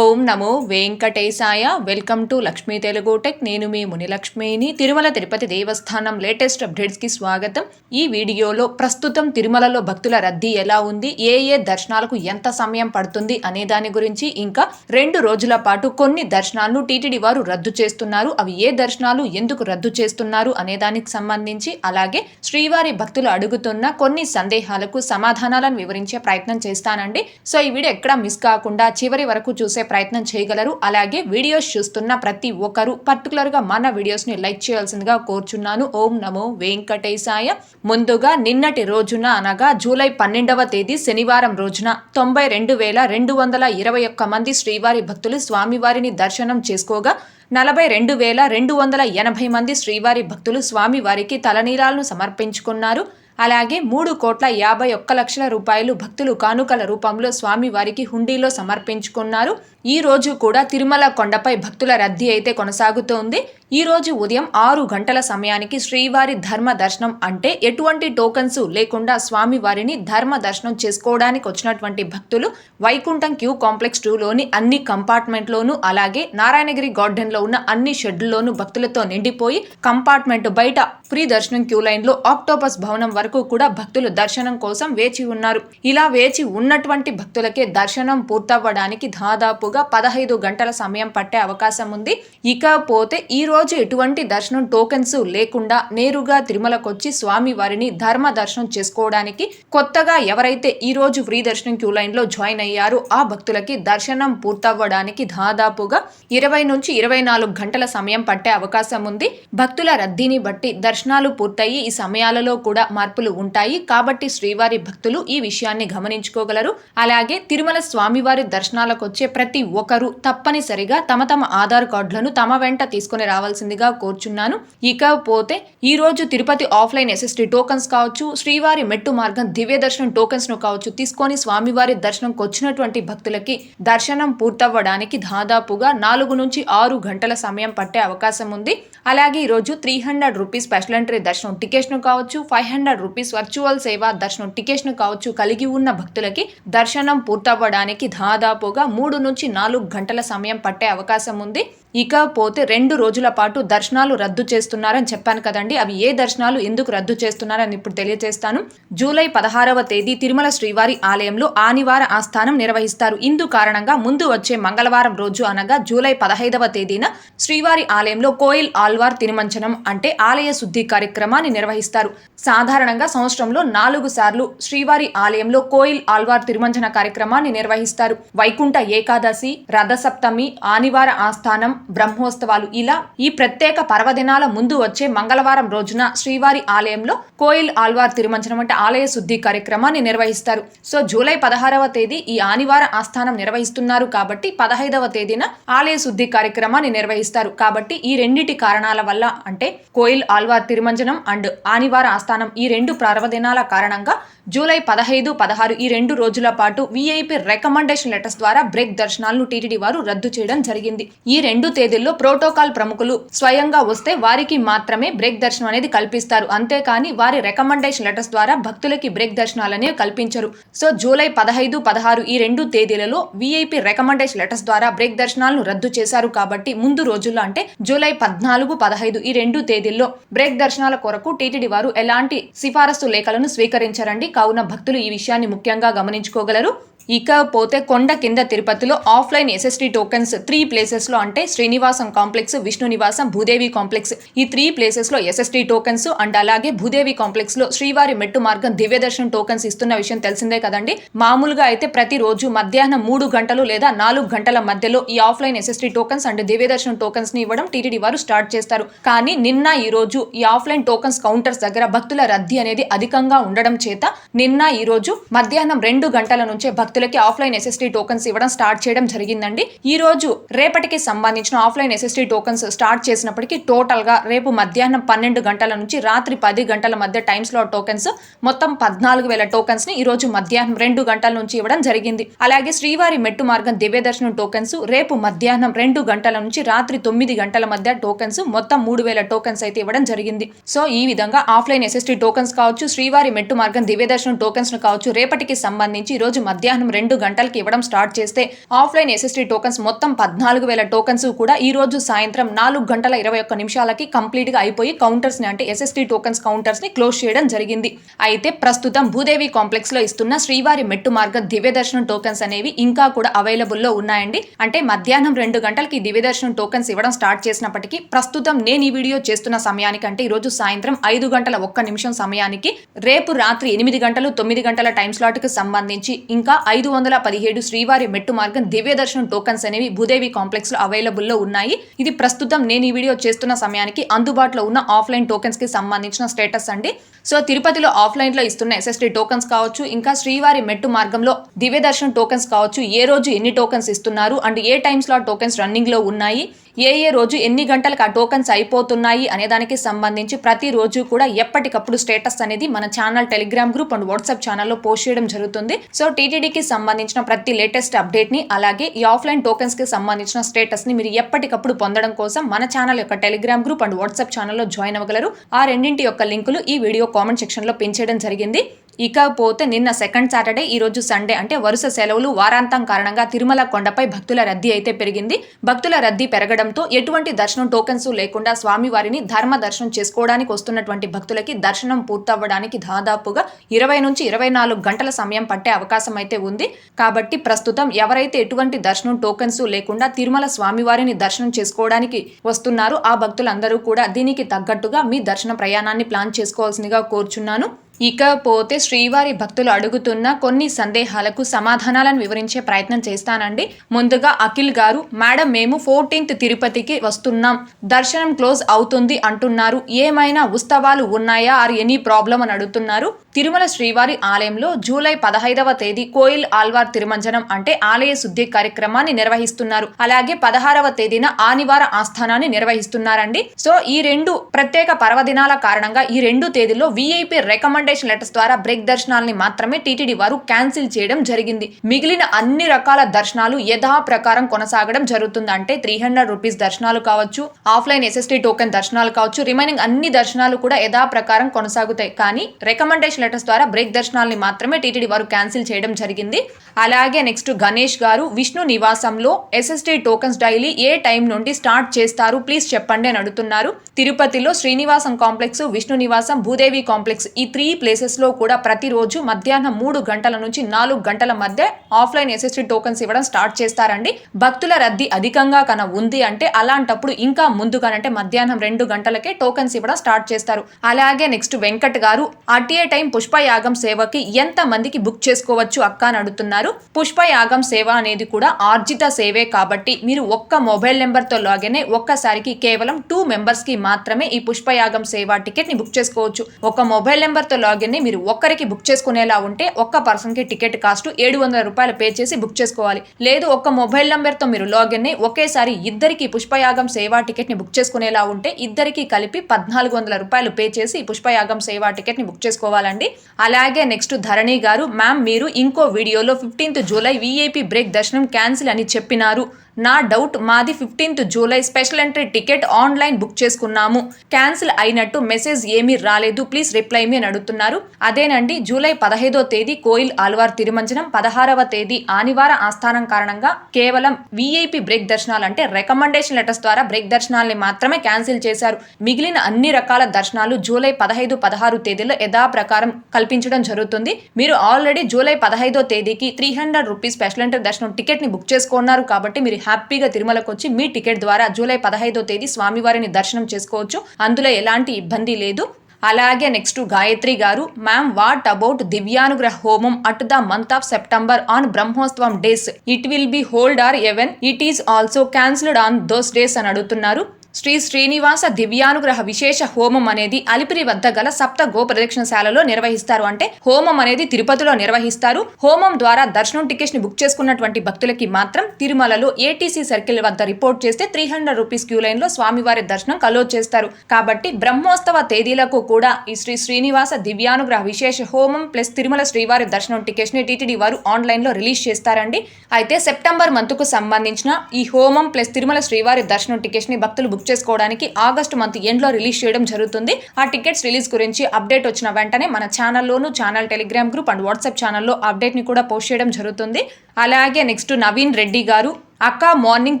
ఓం నమో వెంకటేశాయ. Welcome to Lakshmi Telugu tech. నేను మీ మునిలక్ష్మిని. తిరుమల తిరుపతి దేవస్థానం లేటెస్ట్ అప్డేట్స్కి స్వాగతం. ఈ వీడియోలో ప్రస్తుతం తిరుమలలో భక్తుల రద్దీ ఎలా ఉంది? ఏ ఏ దర్శనాలకు ఎంత సమయం పడుతుంది అనే దాని గురించి ఇంకా రెండు రోజుల పాటు కొన్ని దర్శనాలను టీటీడీ వారు రద్దు చేస్తున్నారు. అవి ఏ దర్శనాలు ఎందుకు రద్దు చేస్తున్నారు అనే దానికి సంబంధించి అలాగే శ్రీవారి భక్తులు అడుగుతున్న కొన్ని సందేహాలకు సమాధానాలను వివరించే ప్రయత్నం చేస్తానండి. సో ఈ వీడియో ఎక్కడా మిస్ కాకుండా చివరి వరకు చూసే ప్రయత్నం చేయగలరు. అలాగే వీడియోస్ చూస్తున్న ప్రతి ఒక్కరు పర్టికులర్గా మన వీడియోస్ని లైక్ చేయాల్సిందిగా కోరుచున్నాను. ఓం నమో వెంకటేశాయ. ముందుగా నిన్నటి రోజున అనగా జూలై పన్నెండవ తేదీ శనివారం రోజున తొంభై రెండు వేల రెండు వందల ఇరవై ఒక్క మంది శ్రీవారి భక్తులు స్వామివారిని దర్శనం చేసుకోగా నలభై రెండు వేల రెండు వందల ఎనభై మంది శ్రీవారి భక్తులు స్వామివారికి తలనీలాలను సమర్పించుకున్నారు. అలాగే మూడు కోట్ల యాభై ఒక్క లక్షల రూపాయలు భక్తులు కానుకల రూపంలో స్వామివారికి హుండీలో సమర్పించుకున్నారు. ఈ రోజు కూడా తిరుమల కొండపై భక్తుల రద్దీ అయితే కొనసాగుతోంది. ఈ రోజు ఉదయం ఆరు గంటల సమయానికి శ్రీవారి ధర్మ దర్శనం అంటే ఎటువంటి టోకన్స్ లేకుండా స్వామివారిని ధర్మ దర్శనం చేసుకోవడానికి వచ్చినటువంటి భక్తులు వైకుంఠం క్యూ కాంప్లెక్స్ టూలోని అన్ని కంపార్ట్మెంట్లోనూ అలాగే నారాయణగిరి గార్డెన్లో ఉన్న అన్ని షెడ్లలోనూ భక్తులతో నిండిపోయి కంపార్ట్మెంట్ బయట ఫ్రీ దర్శనం క్యూ లైన్లో ఆక్టోపస్ భవనం వరకు కూడా భక్తులు దర్శనం కోసం వేచి ఉన్నారు. ఇలా వేచి ఉన్నటువంటి భక్తులకే దర్శనం పూర్తవ్వడానికి దాదాపుగా పదహైదు గంటల సమయం పట్టే అవకాశం ఉంది. ఇకపోతే ఈ రోజు ఎటువంటి దర్శనం టోకెన్స్ లేకుండా నేరుగా తిరుమలకొచ్చి స్వామి వారిని ధర్మ దర్శనం చేసుకోవడానికి కొత్తగా ఎవరైతే ఈ రోజు ఫ్రీ దర్శనం క్యూ లైన్లో జాయిన్ అయ్యారో ఆ భక్తులకి దర్శనం పూర్తవ్వడానికి దాదాపుగా ఇరవై నుంచి ఇరవై నాలుగు గంటల సమయం పట్టే అవకాశం ఉంది. భక్తుల రద్దీని బట్టి దర్శనాలు పూర్తయి ఈ సమయాలలో కూడా మార్పులు ఉంటాయి. కాబట్టి శ్రీవారి భక్తులు ఈ విషయాన్ని గమనించుకోగలరు. అలాగే తిరుమల స్వామివారి దర్శనాలకు వచ్చే ప్రతి ఒక్కరూ తప్పనిసరిగా తమ తమ ఆధార్ కార్డులను తమ వెంట తీసుకుని రావాల్సిందిగా కోరుచున్నాను. ఇకపోతే ఈ రోజు తిరుపతి ఆఫ్లైన్ ఎస్ఎస్టీ టోకన్స్ కావచ్చు శ్రీవారి మెట్టు మార్గం దివ్య దర్శనం టోకన్స్ను కావచ్చు తీసుకొని స్వామివారి దర్శనంకి వచ్చినటువంటి భక్తులకి దర్శనం పూర్తవ్వడానికి దాదాపుగా నాలుగు నుంచి ఆరు గంటల సమయం పట్టే అవకాశం ఉంది. అలాగే ఈరోజు three hundred rupees special entry దర్శనం టికెట్స్ను కావచ్చు ఫైవ్ హండ్రెడ్ రూపీస్ వర్చువల్ సేవ దర్శనం టికెట్స్ను కావచ్చు కలిగి ఉన్న భక్తులకి దర్శనం పూర్తవ్వడానికి దాదాపుగా మూడు నుంచి నాలుగు గంటల సమయం పట్టే అవకాశం ఉంది. ఇకపోతే రెండు రోజుల పాటు దర్శనాలు రద్దు చేస్తున్నారని చెప్పాను కదండి. అవి ఏ దర్శనాలు ఎందుకు రద్దు చేస్తున్నారని ఇప్పుడు తెలియజేస్తాను. జూలై పదహారవ తేదీ తిరుమల శ్రీవారి ఆలయంలో ఆనివార ఆస్థానం నిర్వహిస్తారు. ఇందు కారణంగా ముందు వచ్చే మంగళవారం రోజు అనగా జూలై పదహైదవ తేదీన శ్రీవారి ఆలయంలో కోయిల్ ఆల్వార్ తిరుమంచనం అంటే ఆలయ శుద్ధి కార్యక్రమాన్ని నిర్వహిస్తారు. సాధారణంగా సంవత్సరంలో నాలుగు సార్లు శ్రీవారి ఆలయంలో కోయిల్ ఆల్వార్ తిరుమంచన కార్యక్రమాన్ని నిర్వహిస్తారు. వైకుంఠ ఏకాదశి రథసప్తమి ఆనివార ఆస్థానం బ్రహ్మోత్సవాలు. ఇలా ఈ ప్రత్యేక పర్వదినాల ముందు వచ్చే మంగళవారం రోజున శ్రీవారి ఆలయంలో కోయిల్ ఆల్వార్ తిరుమంచనం అంటే ఆలయ శుద్ధి కార్యక్రమాన్ని నిర్వహిస్తారు. సో జూలై పదహారవ తేదీ ఈ ఆనివార ఆస్థానం నిర్వహిస్తున్నారు కాబట్టి పదహైదవ తేదీన ఆలయ శుద్ధి కార్యక్రమాన్ని నిర్వహిస్తారు. కాబట్టి ఈ రెండిటి కారణాల వల్ల అంటే కోయిల్ ఆల్వార్ తిరుమంజనం అండ్ ఆనివార ఆస్థానం ఈ రెండు పర్వదినాల కారణంగా జూలై పదహైదు పదహారు ఈ రెండు రోజుల పాటు విఐపి రికమెండేషన్ లెటర్స్ ద్వారా బ్రేక్ దర్శనాలను టీటీడీ వారు రద్దు చేయడం జరిగింది. ఈ రెండు తేదీల్లో ప్రోటోకాల్ ప్రముఖులు స్వయంగా వస్తే వారికి మాత్రమే బ్రేక్ దర్శనం అనేది కల్పిస్తారు. అంతేకాని వారి రికమెండేషన్ లెటర్స్ ద్వారా భక్తులకి బ్రేక్ దర్శనాలు అనేవి కల్పించరు. సో జూలై పదహైదు పదహారు ఈ రెండు తేదీలలో విఐపి రికమెండేషన్ లెటర్స్ ద్వారా బ్రేక్ దర్శనాలను రద్దు చేశారు. కాబట్టి ముందు రోజుల్లో అంటే జూలై పద్నాలుగు పదహైదు ఈ రెండు తేదీల్లో బ్రేక్ దర్శనాల కొరకు టీటీడీ వారు ఎలాంటి సిఫారసు లేఖలను స్వీకరించారండి? కావున భక్తులు ఈ విషయాన్ని ముఖ్యంగా గమనించుకోగలరు. ఇకపోతే కొండ కింద తిరుపతిలో ఆఫ్లైన్ ఎస్ఎస్టీ టోకెన్స్ త్రీ ప్లేసెస్లో అంటే శ్రీనివాసం కాంప్లెక్స్ విష్ణు నివాసం భూదేవి కాంప్లెక్స్. ఈ త్రీ ప్లేసెస్లో ఎస్ఎస్టీ టోకెన్స్ అండ్ అలాగే భూదేవి కాంప్లెక్స్లో శ్రీవారి మెట్టు మార్గం దివ్య దర్శనం టోకెన్స్ ఇస్తున్న విషయం తెలిసిందే కదండి. మామూలుగా అయితే ప్రతిరోజు మధ్యాహ్నం మూడు గంటలు లేదా నాలుగు గంటల మధ్యలో ఈ ఆఫ్లైన్ ఎస్ఎస్టీ టోకెన్స్ అండ్ దివ్య దర్శనం టోకెన్స్ని ఇవ్వడం టీటీడీ వారు స్టార్ట్ చేస్తారు. కానీ నిన్న ఈ రోజు ఈ ఆఫ్లైన్ టోకెన్స్ కౌంటర్స్ దగ్గర భక్తుల రద్దీ అనేది అధికంగా ఉండడం చేత నిన్న ఈ రోజు మధ్యాహ్నం రెండు గంటల నుంచే భక్తులకి ఆఫ్లైన్ ఎస్ఎస్టీ టోకన్స్ ఇవ్వడం స్టార్ట్ చేయడం జరిగిందండి. ఈ రోజు రేపటికి సంబంధించిన ఆఫ్లైన్ ఎస్ఎస్టీ టోకన్స్ స్టార్ట్ చేసినప్పటికీ టోటల్గా రేపు మధ్యాహ్నం పన్నెండు గంటల నుంచి రాత్రి పది గంటల మధ్య టైమ్ స్లాట్ టోకెన్స్ మొత్తం పద్నాలుగు వేల టోకెన్స్ని ఈ రోజు మధ్యాహ్నం రెండు గంటల నుంచి ఇవ్వడం జరిగింది. అలాగే శ్రీవారి మెట్టు మార్గం దివ్య దర్శనం టోకెన్స్ రేపు మధ్యాహ్నం రెండు గంటల నుంచి రాత్రి తొమ్మిది గంటల మధ్య టోకెన్స్ మొత్తం మూడు వేల టోకెన్స్ అయితే ఇవ్వడం జరిగింది. సో ఈ విధంగా ఆఫ్లైన్ ఎస్ఎస్టీ టోకెన్స్ కావచ్చు శ్రీవారి మెట్టు మార్గం దివ్య దర్శనం టోకెన్స్ను కావచ్చు రేపటికి సంబంధించి ఈ రోజు మధ్యాహ్నం మధ్యాహ్నం రెండు గంటలకి ఇవ్వడం స్టార్ట్ చేస్తే ఆఫ్లైన్ ఎస్ఎస్టీ టోకన్స్ మొత్తం పద్నాలుగు వేల టోకన్స్ కూడా ఈ రోజు సాయంత్రం నాలుగు గంటల ఇరవై ఒక్క నిమిషాలకి కంప్లీట్గా అయిపోయి కౌంటర్స్ని అంటే ఎస్ఎస్టీ టోకన్స్ కౌంటర్స్ని క్లోజ్ చేయడం జరిగింది. అయితే ప్రస్తుతం భూదేవి కాంప్లెక్స్లో ఇస్తున్న శ్రీవారి మెట్టు మార్గ దివ్య దర్శనం టోకన్స్ అనేవి ఇంకా కూడా అవైలబుల్లో ఉన్నాయండి. అంటే మధ్యాహ్నం రెండు గంటలకి దివ్య దర్శనం టోకన్స్ ఇవ్వడం స్టార్ట్ చేసినప్పటికీ ప్రస్తుతం నేను ఈ వీడియో చేస్తున్న సమయానికంటే ఈ రోజు సాయంత్రం ఐదు గంటల ఒక్క నిమిషం సమయానికి రేపు రాత్రి ఎనిమిది గంటలు తొమ్మిది గంటల టైం స్లాట్కి సంబంధించి ఇంకా ఐదు వందల పదిహేడు శ్రీవారి మెట్టు మార్గం దివ్య దర్శనం టోకన్స్ అనేవి భూదేవి కాంప్లెక్స్లో అవైలబుల్లో ఉన్నాయి. ఇది ప్రస్తుతం నేను ఈ వీడియో చేస్తున్న సమయానికి అందుబాటులో ఉన్న ఆఫ్లైన్ టోకెన్స్కి సంబంధించిన స్టేటస్ అండి. సో తిరుపతిలో ఆఫ్లైన్లో ఇస్తున్న ఎస్ఎస్టీ టోకన్స్ కావచ్చు ఇంకా శ్రీవారి మెట్టు మార్గంలో దివ్య దర్శనం టోకెన్స్ కావచ్చు ఏ రోజు ఎన్ని టోకెన్స్ ఇస్తున్నారు అండ్ ఏ టైమ్స్లో టోకెన్స్ రన్నింగ్లో ఉన్నాయి ఏ ఏ రోజు ఎన్ని గంటలకు ఆ టోకన్స్ అయిపోతున్నాయి అనే దానికి సంబంధించి ప్రతిరోజు కూడా ఎప్పటికప్పుడు స్టేటస్ అనేది మన channel Telegram group and WhatsApp ఛానల్లో పోస్ట్ చేయడం జరుగుతుంది. సో టీటీడీకి సంబంధించిన ప్రతి లేటెస్ట్ అప్డేట్ని అలాగే ఈ ఆఫ్లైన్ టోకెన్స్కి సంబంధించిన స్టేటస్ని మీరు ఎప్పటికప్పుడు పొందడం కోసం మన ఛానల్ యొక్క టెలిగ్రామ్ గ్రూప్ అండ్ వాట్సాప్ ఛానల్లో జాయిన్ అవ్వగలరు. ఆ రెండింటి యొక్క లింకులు ఈ వీడియో కామెంట్ సెక్షన్లో పెంచేయడం జరిగింది. ఇకపోతే నిన్న సెకండ్ సాటర్డే ఈ రోజు సండే అంటే వరుస సెలవులు వారాంతం కారణంగా తిరుమల కొండపై భక్తుల రద్దీ అయితే పెరిగింది. భక్తుల రద్దీ పెరగడంతో ఎటువంటి దర్శనం టోకెన్స్ లేకుండా స్వామివారిని ధర్మ దర్శనం చేసుకోవడానికి వస్తున్నటువంటి భక్తులకి దర్శనం పూర్తవ్వడానికి దాదాపుగా ఇరవై నుంచి ఇరవై నాలుగు గంటల సమయం పట్టే అవకాశం అయితే ఉంది. కాబట్టి ప్రస్తుతం ఎవరైతే ఎటువంటి దర్శనం టోకెన్స్ లేకుండా తిరుమల స్వామివారిని దర్శనం చేసుకోవడానికి వస్తున్నారో ఆ భక్తులందరూ కూడా దీనికి తగ్గట్టుగా మీ దర్శన ప్రయాణాన్ని ప్లాన్ చేసుకోవాల్సిందిగా కోరుచున్నాను. ఇకపోతే శ్రీవారి భక్తులు అడుగుతున్న కొన్ని సందేహాలకు సమాధానాలను వివరించే ప్రయత్నం చేస్తానండి. ముందుగా అఖిల్ గారు మేడం మేము ఫోర్టీన్త్ తిరుపతికి వస్తున్నాం. దర్శనం క్లోజ్ అవుతుంది అంటున్నారు. ఏమైనా ఉత్సవాలు ఉన్నాయా? ఆర్ ఎనీ ప్రాబ్లం అని అడుగుతున్నారు. తిరుమల శ్రీవారి ఆలయంలో జూలై పదహైదవ తేదీ కోయిల్ ఆల్వార్ తిరుమంజనం అంటే ఆలయ శుద్ధి కార్యక్రమాన్ని నిర్వహిస్తున్నారు. అలాగే పదహారవ తేదీన ఆనివార ఆస్థానాన్ని నిర్వహిస్తున్నారండి. సో ఈ రెండు ప్రత్యేక పర్వదినాల కారణంగా ఈ రెండు తేదీల్లో విఐపి రికమెండేషన్ లెటర్స్ ద్వారా బ్రేక్ దర్శనాల్ని మాత్రమే టీటీడీ వారు క్యాన్సిల్ చేయడం జరిగింది. మిగిలిన అన్ని రకాల దర్శనాలు యథాప్రకారం కొనసాగడం జరుగుతుంది. అంటే త్రీ హండ్రెడ్ రూపీస్ దర్శనాలు కావచ్చు ఆఫ్లైన్ ఎస్ఎస్టీ టోకెన్ దర్శనాలు కావచ్చు రిమైనింగ్ అన్ని దర్శనాలు కూడా యథాప్రకారం కొనసాగుతాయి. కానీ రికమెండేషన్ లెటర్స్ ద్వారా బ్రేక్ దర్శనాలని మాత్రమే టీటీడీ వారు క్యాన్సిల్ చేయడం జరిగింది. అలాగే నెక్స్ట్ గణేష్ గారు విష్ణు నివాసంలో ఎస్ఎస్టీ టోకన్స్ డైలీ ఏ టైం నుండి స్టార్ట్ చేస్తారు? ప్లీజ్ చెప్పండి అని అడుగుతున్నారు. తిరుపతిలో శ్రీనివాసం కాంప్లెక్స్ విష్ణు నివాసం భూదేవి కాంప్లెక్స్ ఈ త్రీ ప్లేసెస్లో కూడా ప్రతిరోజు మధ్యాహ్నం మూడు గంటల నుంచి నాలుగు గంటల మధ్య ఆఫ్లైన్ ఎస్ఎస్టీ టోకన్స్ ఇవ్వడం స్టార్ట్ చేస్తారండి. భక్తుల రద్దీ అధికంగా కన ఉంది అంటే అలాంటప్పుడు ఇంకా ముందుగానంటే మధ్యాహ్నం రెండు గంటలకే టోకన్స్ ఇవ్వడం స్టార్ట్ చేస్తారు. అలాగే నెక్స్ట్ వెంకట్ గారు అట్ ఏ టైం పుష్పయాగం సేవకి ఎంత మందికి బుక్ చేసుకోవచ్చు అక్క అని అడుగుతున్నారు. పుష్పయాగం సేవ అనేది కూడా ఆర్జిత సేవే కాబట్టి మీరు ఒక్క మొబైల్ నెంబర్తో తో ఒక్కసారికి కేవలం టూ మెంబర్స్కి మాత్రమే ఈ పుష్పయాగం సేవ టికెట్ని బుక్ చేసుకోవచ్చు. ఒక మొబైల్ నెంబర్తో లాగిన్ మీరు ఒక్కరికి బుక్ చేసుకునేలా ఉంటే ఒక్క పర్సన్కి టికెట్ కాస్ట్ ఏడు వందల రూపాయలు పే చేసి బుక్ చేసుకోవాలి. లేదు ఒక్క మొబైల్ నెంబర్తో మీరు లాగిన్ ఒకేసారి ఇద్దరికి పుష్పయాగం సేవా టికెట్ని బుక్ చేసుకునేలా ఉంటే ఇద్దరికి కలిపి పద్నాలుగు వందల రూపాయలు పే చేసి పుష్పయాగం సేవా టికెట్ని బుక్ చేసుకోవాలండి. అలాగే నెక్స్ట్ ధరణి గారు మ్యామ్ మీరు ఇంకో వీడియోలో ఫిఫ్టీన్త్ జూలై వీఐపీ బ్రేక్ దర్శనం క్యాన్సిల్ అని చెప్పినారు. నా డౌట్ మాది fifteenth July special entry ticket online book చేసుకున్నాము. క్యాన్సిల్ అయినట్టు మెసేజ్ ఏమీ రాలేదు. ప్లీజ్ రిప్లై మీ అని అడుగుతున్నారు. అదేనండి జూలై పదహైదో తేదీ కోయిల్ ఆల్వార్ తిరుమంజనం పదహారవ తేదీ ఆనివార ఆస్థానం కారణంగా కేవలం విఐపి బ్రేక్ దర్శనాలు అంటే రికమెండేషన్ లెటర్స్ ద్వారా బ్రేక్ దర్శనాల్ని మాత్రమే క్యాన్సిల్ చేశారు. మిగిలిన అన్ని రకాల దర్శనాలు జూలై పదహైదు పదహారు తేదీలో యథాప్రకారం కల్పించడం జరుగుతుంది. మీరు ఆల్రెడీ జూలై పదహైదో తేదీకి three hundred rupees special entry దర్శనం టికెట్ని బుక్ చేసుకున్నారు కాబట్టి మీరు హ్యాపీగా తిరుమలకు వచ్చి మీ టికెట్ ద్వారా జూలై పదహైదో తేదీ స్వామివారిని దర్శనం చేసుకోవచ్చు. అందులో ఎలాంటి ఇబ్బంది లేదు. అలాగే నెక్స్ట్ గాయత్రి గారు మ్యామ్ వాట్ అబౌట్ దివ్యానుగ్రహ హోమం? At the month of September on Brahmotsavam days it will be hold or even it is also cancelled on those days అని అడుగుతున్నారు. శ్రీ శ్రీనివాస దివ్యానుగ్రహ విశేష హోమం అనేది అలిపిరి వద్ద గల సప్త గో ప్రదక్షిణశాలలో నిర్వహిస్తారు. అంటే హోమం అనేది తిరుపతిలో నిర్వహిస్తారు. హోమం ద్వారా దర్శనం టికెట్స్ని బుక్ చేసుకున్నటువంటి భక్తులకి మాత్రం తిరుమలలో ఏటీసీ సర్కిల్ వద్ద రిపోర్ట్ చేస్తే త్రీ హండ్రెడ్ రూపీస్ క్యూ లైన్లో స్వామివారి దర్శనం కలో చేస్తారు. కాబట్టి బ్రహ్మోత్సవ తేదీలకు కూడా ఈ శ్రీ శ్రీనివాస దివ్యానుగ్రహ విశేష హోమం ప్లస్ తిరుమల శ్రీవారి దర్శనం టికెట్స్ని టీటీడీ వారు ఆన్లైన్లో రిలీజ్ చేస్తారండి. అయితే సెప్టెంబర్ మంత్కు సంబంధించిన ఈ హోమం ప్లస్ తిరుమల శ్రీవారి దర్శనం టికెట్స్ని భక్తులు బుక్ బుక్ చేసుకోవడానికి ఆగస్ట్ మంత్ ఎండ్లో రిలీజ్ చేయడం జరుగుతుంది. ఆ టికెట్స్ రిలీజ్ గురించి అప్డేట్ వచ్చిన వెంటనే మన ఛానల్లోను channel Telegram group and WhatsApp ఛానల్లో అప్డేట్ని కూడా పోస్ట్ చేయడం జరుగుతుంది. అలాగే నెక్స్ట్ నవీన్ రెడ్డి గారు అక్క మార్నింగ్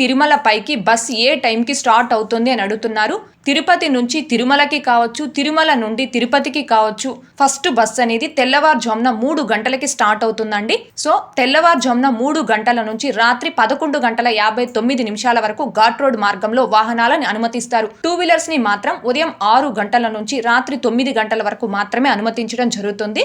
తిరుమల పైకి బస్ ఏ టైంకి స్టార్ట్ అవుతుంది అని అడుగుతున్నారు. తిరుపతి నుంచి తిరుమలకి కావచ్చు తిరుమల నుండి తిరుపతికి కావచ్చు ఫస్ట్ బస్ అనేది తెల్లవారుజామున మూడు గంటలకి స్టార్ట్ అవుతుందండి. సో తెల్లవారుజామున మూడు గంటల నుంచి రాత్రి పదకొండు గంటల యాభై తొమ్మిది నిమిషాల వరకు ఘాట్ రోడ్ మార్గంలో వాహనాలను అనుమతిస్తారు. టూ వీలర్స్ని మాత్రం ఉదయం ఆరు గంటల నుంచి రాత్రి తొమ్మిది గంటల వరకు మాత్రమే అనుమతించడం జరుగుతుంది.